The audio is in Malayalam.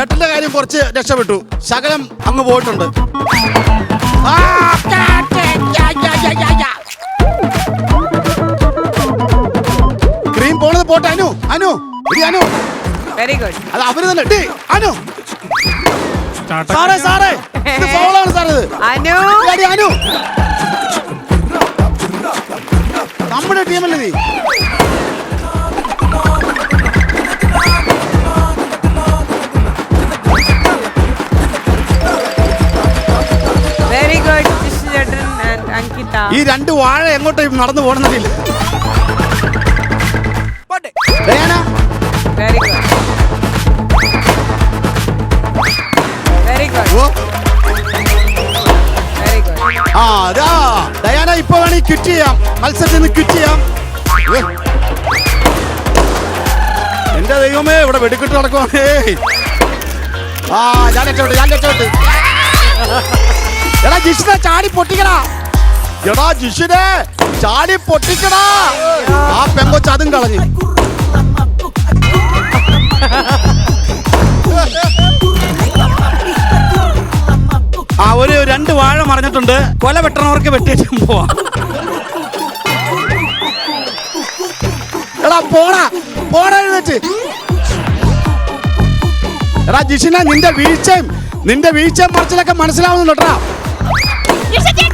കുറച്ച് രക്ഷപ്പെട്ടു. ശകലം അങ്ങ് പോയിട്ടുണ്ട്. ക്രീം പോണത് പോട്ടെ അനു അനു ഇടി അനു. വെരി ഗുഡ് അത് അവർ തന്നെ. അനു. സാറേ സാറേ ഇത് ഫോളാണ് സാർ ഇത്. അനു. ഇടി, അനു. നമ്മുടെ ടീമല്ലേ നീ ചേട്ടൻ അങ്കിത. ഈ രണ്ട് വാഴ എങ്ങോട്ടും നടന്നു പോകണമെന്നില്ല Diana? Very good very good ഓ. വെരി ഗുഡ് ആ അതാ ഡയാന ഇപ്പൊ വേണമെങ്കിൽ ക്വിറ്റ് ചെയ്യാം. മത്സരത്തിൽ നിന്ന് ക്വിറ്റ് ചെയ്യാം. ഏ. എന്റെ ദൈവമേ ഇവിടെ വെടിക്കെട്ട് നടക്കുവാണേ. ആ ഞാൻ രക്ഷപ്പെട്ടു ഞാൻ രക്ഷപ്പെട്ടു ജിഷിനെ ചാടി പൊട്ടിക്കടാ. എടാ ജിഷിനെ ചാടി പൊട്ടിക്കടാ. ആ പെങ്കൊച്ച് അതും കളഞ്ഞു. ആ ഒരു രണ്ട് വാഴ മറിഞ്ഞിട്ടുണ്ട്. കൊല വെട്ടണവർക്ക് വെട്ടിയിട്ട് പോവാ. എടാ പോടാ പോടാ എഴുന്നേറ്റ് എടാ ജിഷിന നിന്റെ വീഴ്ചയും നിന്റെ വീഴ്ചയും മറിച്ചിലൊക്കെ മനസ്സിലാവുന്നുണ്ടോ 女神经